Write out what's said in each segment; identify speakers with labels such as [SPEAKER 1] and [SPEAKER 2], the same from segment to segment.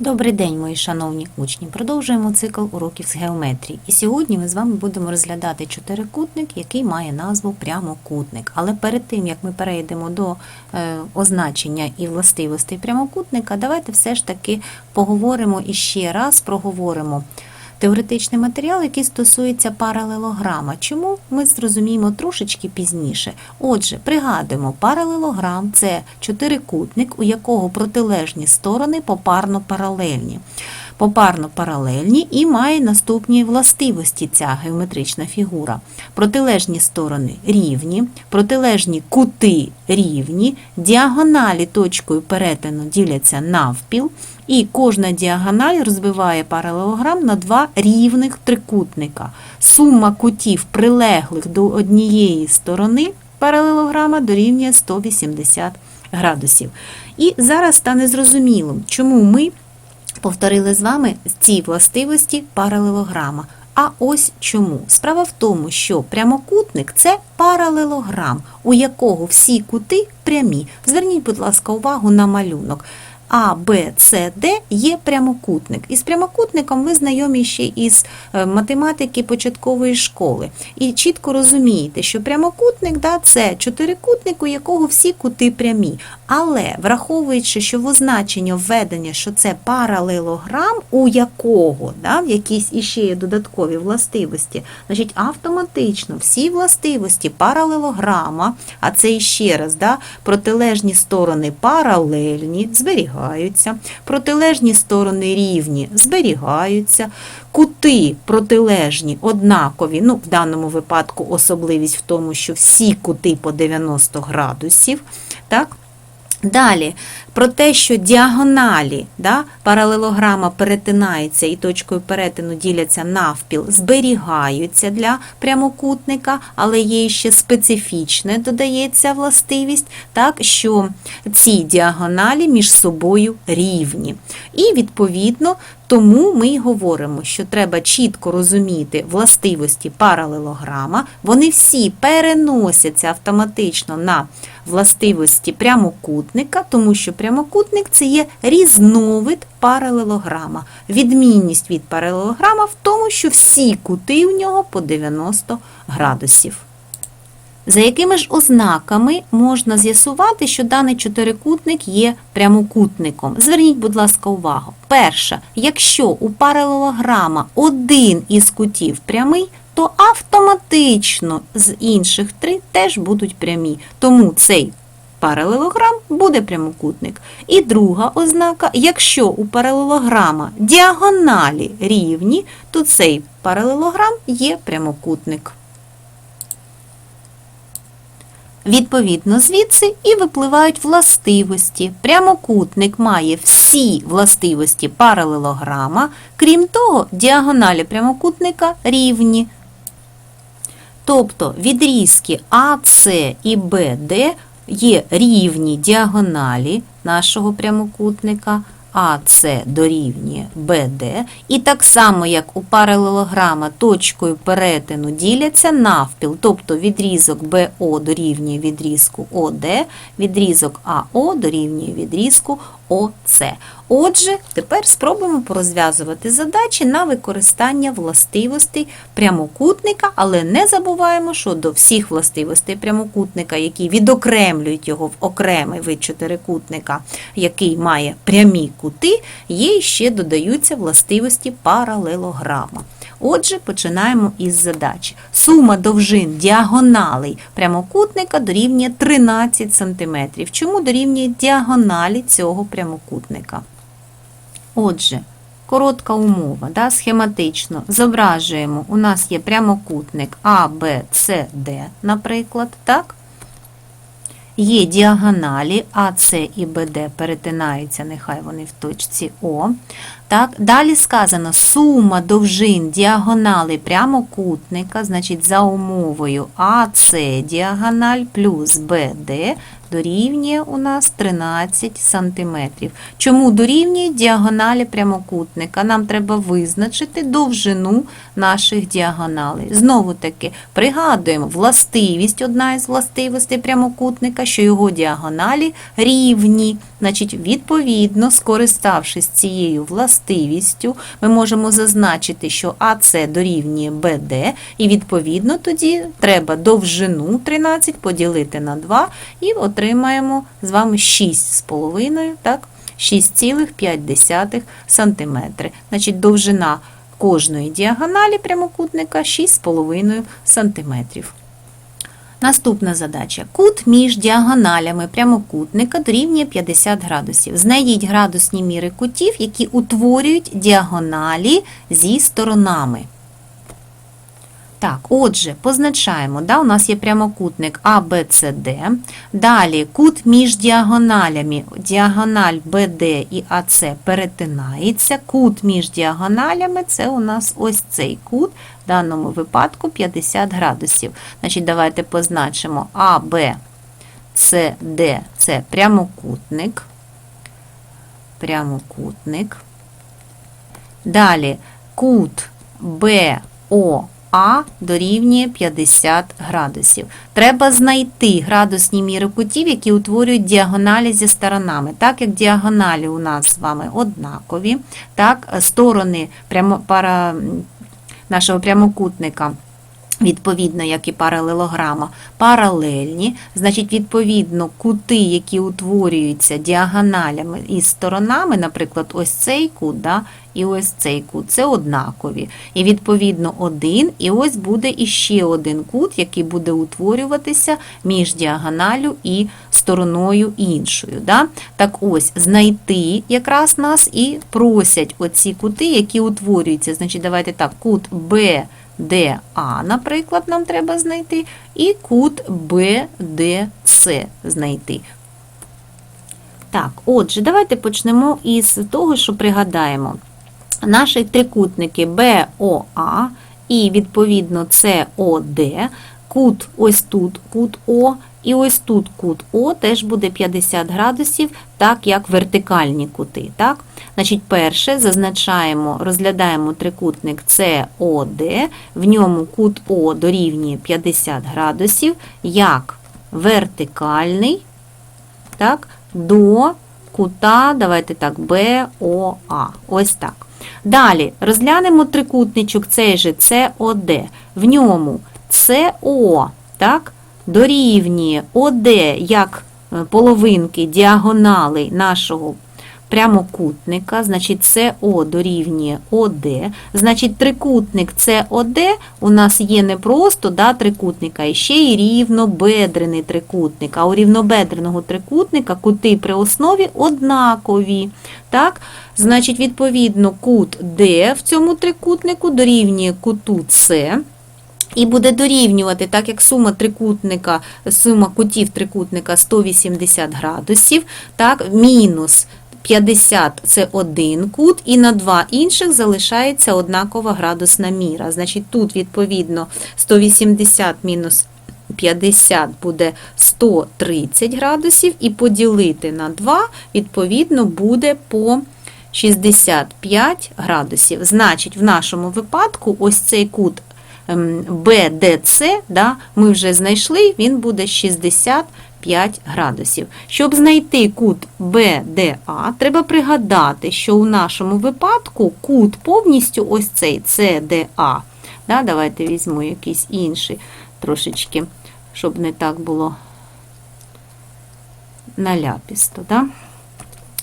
[SPEAKER 1] Добрий день, мої шановні учні. Продовжуємо цикл уроків з геометрії. І сьогодні ми з вами будемо розглядати чотирикутник, який має назву прямокутник. Але перед тим, як ми перейдемо до е, означення і властивостей прямокутника, давайте все ж таки поговоримо і ще раз проговоримо теоретичний матеріал, який стосується паралелограма. Чому ми зрозуміємо трошечки пізніше. Отже, пригадуємо, паралелограм це чотирикутник, у якого протилежні сторони попарно паралельні. Попарно паралельні і має наступні властивості ця геометрична фігура. Протилежні сторони рівні, протилежні кути рівні, діагоналі точкою перетину діляться навпіл, і кожна діагональ розбиває паралелограм на два рівних трикутника. Сума кутів, прилеглих до однієї сторони паралелограма дорівнює 180 градусів. І зараз стане зрозумілим, чому ми повторили з вами ці властивості паралелограма. А ось чому. Справа в тому, що прямокутник це паралелограм, у якого всі кути прямі. Зверніть, будь ласка, увагу на малюнок. А, Б, С, Д є прямокутник. Із прямокутником ви знайомі ще із е, математики початкової школи. І чітко розумієте, що прямокутник да, це чотирикутник, у якого всі кути прямі. Але враховуючи, що в означенні введення, що це паралелограм, у якого да, якісь іще є додаткові властивості, значить автоматично всі властивості паралелограма, а це іще раз, да, протилежні сторони паралельні, зберігаються, протилежні сторони рівні зберігаються, кути протилежні однакові, ну, в даному випадку особливість в тому, що всі кути по 90 градусів. так, Далі, про те, що діагоналі да, паралелограма перетинаються і точкою перетину діляться навпіл, зберігаються для прямокутника, але є ще специфічне, додається властивість, так, що ці діагоналі між собою рівні. І, відповідно, тому ми й говоримо, що треба чітко розуміти властивості паралелограма. Вони всі переносяться автоматично на властивості прямокутника, тому що прямокутник це є різновид паралелограма. Відмінність від паралелограма в тому, що всі кути в нього по 90 градусів. За якими ж ознаками можна з'ясувати, що даний чотирикутник є прямокутником? Зверніть, будь ласка, увагу. Перша, якщо у паралелограма один із кутів прямий, то автоматично з інших три теж будуть прямі. Тому цей паралелограм буде прямокутник. І друга ознака, якщо у паралелограма діагоналі рівні, то цей паралелограм є прямокутник. Відповідно, звідси і випливають властивості. Прямокутник має всі властивості паралелограма, крім того, діагоналі прямокутника рівні. Тобто відрізки АС і БД є рівні діагоналі нашого прямокутника. АС дорівнює БД, і так само, як у паралелограма точкою перетину діляться навпіл, тобто відрізок БО дорівнює відрізку ОД, відрізок АО дорівнює відрізку ОС. Отже, тепер спробуємо порозв'язувати задачі на використання властивостей прямокутника, але не забуваємо, що до всіх властивостей прямокутника, які відокремлюють його в окремий вид чотирикутника, який має прямі кути, є ще додаються властивості паралелограма. Отже, починаємо із задачі. Сума довжин діагоналей прямокутника дорівнює 13 см. Чому дорівнює діагоналі цього прямокутника? Отже, коротка умова, да, схематично зображуємо, у нас є прямокутник А, Б, С, Д, наприклад, так? Є діагоналі АС і БД перетинаються, нехай вони в точці О. Так, Далі сказано сума довжин діагонали прямокутника, значить за умовою АС діагональ плюс БД дорівнює у нас 13 см. Чому дорівнює діагоналі прямокутника? Нам треба визначити довжину наших діагоналей. Знову таки, пригадуємо, властивість, одна із властивостей прямокутника, що його діагоналі рівні. Значить, відповідно, скориставшись цією властивістю, ми можемо зазначити, що АС дорівнює БД, і відповідно тоді треба довжину 13 поділити на 2 і отримаємо з вами 6,5, так? 6,5 см. Значить, довжина кожної діагоналі прямокутника 6,5 см. Наступна задача. Кут між діагоналями прямокутника дорівнює 50 градусів. Знайдіть градусні міри кутів, які утворюють діагоналі зі сторонами. Так, отже, позначаємо, да, у нас є прямокутник ABCD. Далі кут між діагоналями, діагональ BD і AC перетинається. Кут між діагоналями це у нас ось цей кут, в даному випадку 50 градусів. Значить, давайте позначимо ABCD це прямокутник. Прямокутник. Далі кут BO а дорівнює 50 градусів. Треба знайти градусні міри кутів, які утворюють діагоналі зі сторонами. Так як діагоналі у нас з вами однакові, так, сторони прямо, пара, нашого прямокутника. Відповідно, як і паралелограма, паралельні, значить, відповідно, кути, які утворюються діагоналями і сторонами, наприклад, ось цей кут, да, і ось цей кут, це однакові. І відповідно один, і ось буде іще один кут, який буде утворюватися між діагоналю і стороною іншою. Да? Так ось, знайти якраз нас і просять оці кути, які утворюються. Значить, давайте так, кут Б. ДА, наприклад, нам треба знайти, і кут БДС знайти. Так, отже, давайте почнемо із того, що пригадаємо. Наші трикутники БОА і, відповідно, COD, кут ось тут кут О, і ось тут кут О теж буде 50 градусів, так як вертикальні кути. Так? Значить, перше зазначаємо, розглядаємо трикутник COD, в ньому кут О дорівнює 50 градусів, як вертикальний так, до кута, давайте так, BOA. Ось так. Далі розглянемо трикутничок цей же COD. В ньому СО так, дорівнює ОД як е, половинки діагонали нашого прямокутника, значить СО дорівнює ОД. Значить, трикутник СОД у нас є не просто да, трикутника, а ще й рівнобедрений трикутник. А у рівнобедреного трикутника кути при основі однакові. Так? Значить, відповідно, кут D в цьому трикутнику дорівнює куту С. І буде дорівнювати, так як сума трикутника, сума кутів трикутника 180 градусів, так, мінус 50 це один кут, і на два інших залишається однакова градусна міра. Значить, тут, відповідно, 180 мінус 50 буде 130 градусів, і поділити на 2, відповідно, буде по 65 градусів. Значить, в нашому випадку ось цей кут Ем, да, ми вже знайшли, він буде 65 градусів. Щоб знайти кут BDA, треба пригадати, що у нашому випадку кут повністю ось цей CDA. Да, Давайте візьму якийсь інший трошечки, щоб не так було наляпісто. Да?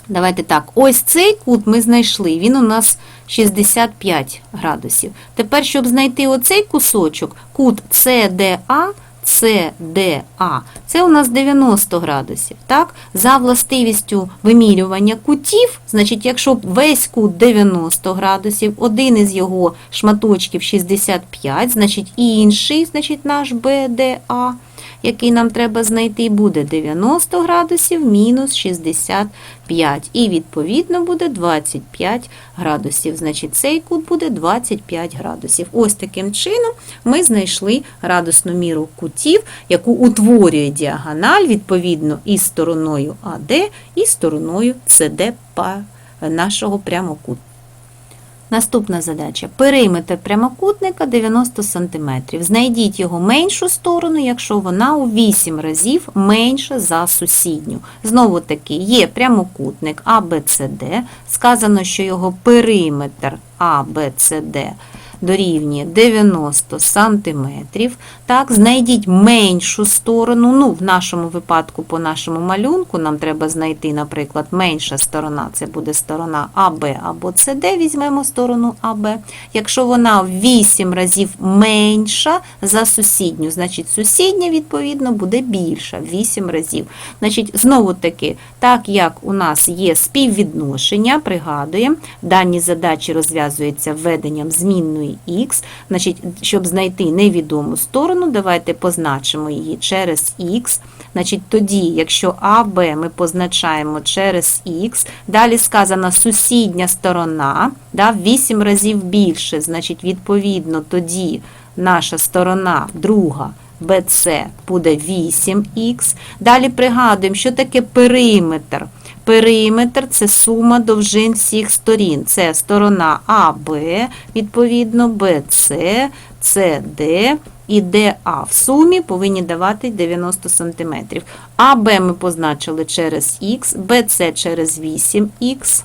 [SPEAKER 1] Давайте так, ось цей кут ми знайшли, він у нас 65 градусів. Тепер, щоб знайти оцей кусочок, кут CDA, CDA, це у нас 90 градусів. Так? За властивістю вимірювання кутів, значить, якщо весь кут 90 градусів, один із його шматочків 65, значить інший, значить наш BDA – який нам треба знайти, буде 90 градусів мінус 65. І, відповідно, буде 25 градусів. Значить, цей кут буде 25 градусів. Ось таким чином ми знайшли градусну міру кутів, яку утворює діагональ, відповідно, із стороною АД і стороною СД нашого прямокуту. Наступна задача. Периметр прямокутника 90 см. Знайдіть його меншу сторону, якщо вона у 8 разів менша за сусідню. Знову таки, є прямокутник ABCD. Сказано, що його периметр ABCD дорівнює 90 см. Так, знайдіть меншу сторону. Ну, в нашому випадку, по нашому малюнку, нам треба знайти, наприклад, менша сторона, це буде сторона АБ або СД, візьмемо сторону АБ. Якщо вона в 8 разів менша за сусідню, значить сусідня, відповідно, буде більша в 8 разів. Значить, знову таки, так як у нас є співвідношення, пригадуємо, дані задачі розв'язуються введенням змінної х, значить, щоб знайти невідому сторону, давайте позначимо її через х. Значить, тоді, якщо АБ ми позначаємо через х, далі сказана сусідня сторона, да, в 8 разів більше, значить, відповідно, тоді наша сторона друга. BC буде 8х. Далі пригадуємо, що таке периметр. Периметр це сума довжин всіх сторін. Це сторона АБ, відповідно, БЦ, СД і ДА. В сумі повинні давати 90 см. АБ ми позначили через х, БЦ через 8х.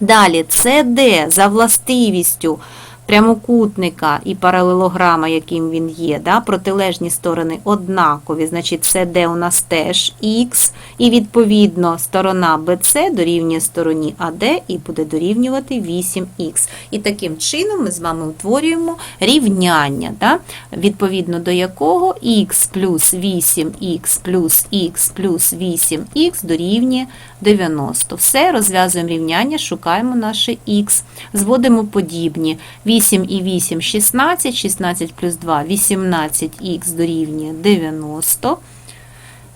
[SPEAKER 1] Далі CD за властивістю прямокутника і паралелограма, яким він є, да, протилежні сторони однакові, значить CD у нас теж х, і відповідно сторона BC дорівнює стороні AD і буде дорівнювати 8х. І таким чином ми з вами утворюємо рівняння, да, відповідно до якого х плюс 8х плюс х плюс 8х дорівнює 90. Все, розв'язуємо рівняння, шукаємо наше х. Зводимо подібні. 8 і 8 – 16, 16 плюс 2 – 18х дорівнює 90.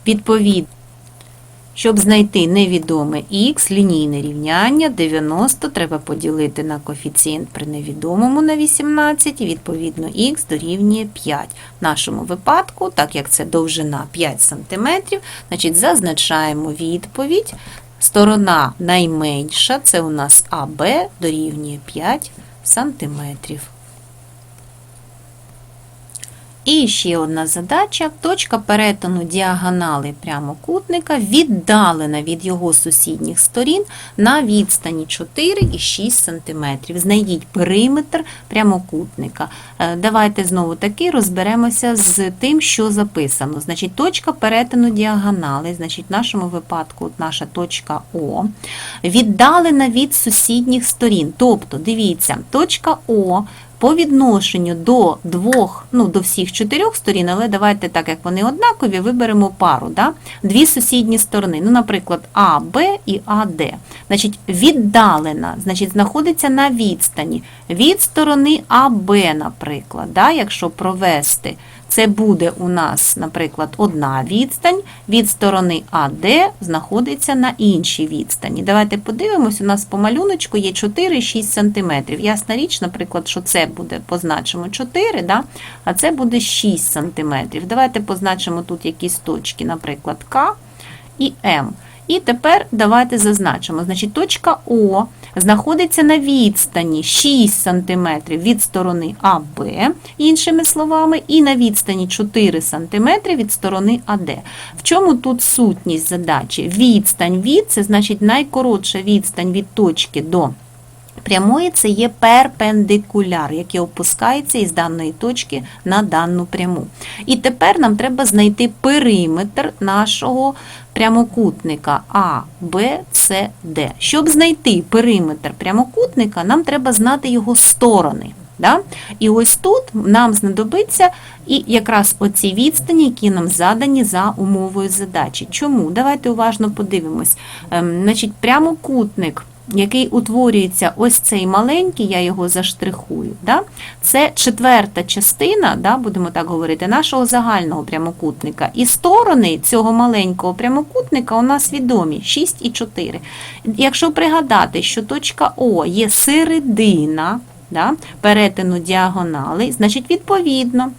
[SPEAKER 1] Відповідно, щоб знайти невідоме х, лінійне рівняння 90 треба поділити на коефіцієнт при невідомому на 18, і відповідно х дорівнює 5. В нашому випадку, так як це довжина 5 см, значить зазначаємо відповідь. Сторона найменша, це у нас АБ, дорівнює 5 сантиметрів. І ще одна задача. Точка перетину діагонали прямокутника віддалена від його сусідніх сторін на відстані 4 і 6 см. Знайдіть периметр прямокутника. Е, Давайте знову таки розберемося з тим, що записано. Значить, точка перетину діагонали, значить, в нашому випадку наша точка О, віддалена від сусідніх сторін. Тобто, дивіться, точка О по відношенню до двох, ну до всіх чотирьох сторін, але давайте так, як вони однакові, виберемо пару. Да? Дві сусідні сторони. Ну, наприклад, А, Б і АД. Значить, віддалена, значить, знаходиться на відстані від сторони АБ, наприклад, да? якщо провести. Це буде у нас, наприклад, одна відстань, від сторони АД знаходиться на іншій відстані. Давайте подивимось, у нас по малюночку є 4-6 см. Ясна річ, наприклад, що це буде, позначимо 4, да? а це буде 6 см. Давайте позначимо тут якісь точки, наприклад, К і М. І тепер давайте зазначимо. Значить, точка О знаходиться на відстані 6 см від сторони АБ, іншими словами, і на відстані 4 см від сторони АД. В чому тут сутність задачі? Відстань від це значить найкоротша відстань від точки до прямої це є перпендикуляр, який опускається із даної точки на дану пряму. І тепер нам треба знайти периметр нашого прямокутника А, Б, С, Д. Щоб знайти периметр прямокутника, нам треба знати його сторони. Да? І ось тут нам знадобиться і якраз оці відстані, які нам задані за умовою задачі. Чому? Давайте уважно подивимось. Ем, значить, прямокутник який утворюється ось цей маленький, я його заштрихую. Да? Це четверта частина, да, будемо так говорити, нашого загального прямокутника. І сторони цього маленького прямокутника у нас відомі 6 і 4. Якщо пригадати, що точка О є середина да, перетину діагонали, значить, відповідно,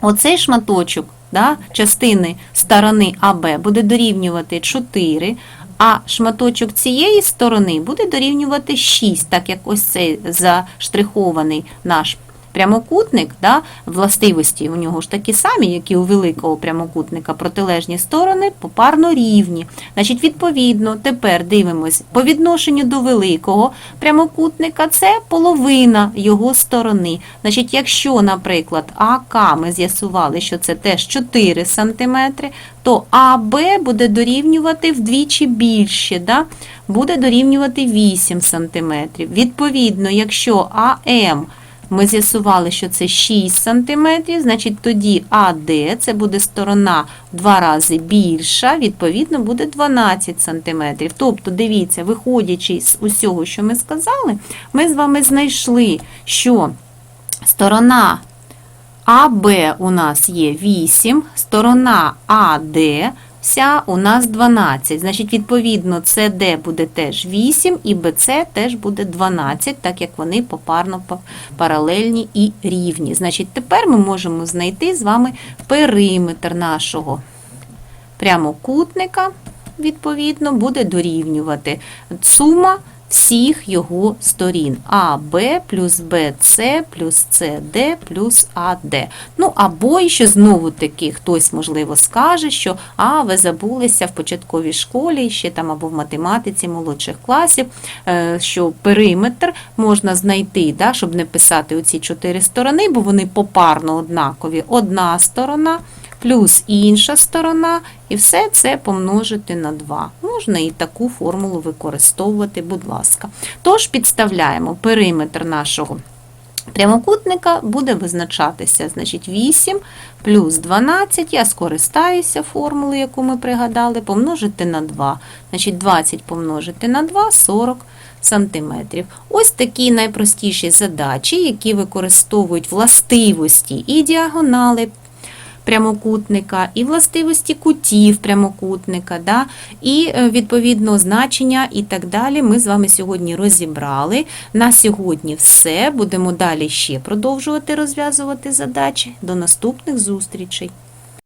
[SPEAKER 1] оцей шматочок да, частини сторони АБ буде дорівнювати 4, а шматочок цієї сторони буде дорівнювати 6, так як ось цей заштрихований наш прямокутник, да, властивості у нього ж такі самі, як і у великого прямокутника, протилежні сторони попарно рівні. Значить, відповідно, тепер дивимось, по відношенню до великого прямокутника це половина його сторони. Значить, якщо, наприклад, АК ми з'ясували, що це теж 4 см, то АБ буде дорівнювати вдвічі більше, да? буде дорівнювати 8 см. Відповідно, якщо АМ ми з'ясували, що це 6 см, значить тоді АД, це буде сторона в два рази більша, відповідно буде 12 см. Тобто, дивіться, виходячи з усього, що ми сказали, ми з вами знайшли, що сторона АБ у нас є 8, сторона АД вся у нас 12. Значить, відповідно, СД буде теж 8 і БЦ теж буде 12, так як вони попарно паралельні і рівні. Значить, тепер ми можемо знайти з вами периметр нашого прямокутника, відповідно, буде дорівнювати сума всіх його сторін АБ плюс БЦ плюс СД плюс АД. Ну, або ще знову таки хтось, можливо, скаже, що а, ви забулися в початковій школі, ще там або в математиці молодших класів, е, що периметр можна знайти, да, щоб не писати оці чотири сторони, бо вони попарно однакові. Одна сторона плюс інша сторона, і все це помножити на 2. Можна і таку формулу використовувати, будь ласка. Тож підставляємо периметр нашого прямокутника, буде визначатися, значить, 8 плюс 12, я скористаюся формулою, яку ми пригадали, помножити на 2. Значить, 20 помножити на 2 – 40 сантиметрів. Ось такі найпростіші задачі, які використовують властивості і діагонали прямокутника, і властивості кутів прямокутника, да, і е, відповідно значення і так далі. Ми з вами сьогодні розібрали. На сьогодні все. Будемо далі ще продовжувати розв'язувати задачі. До наступних зустрічей!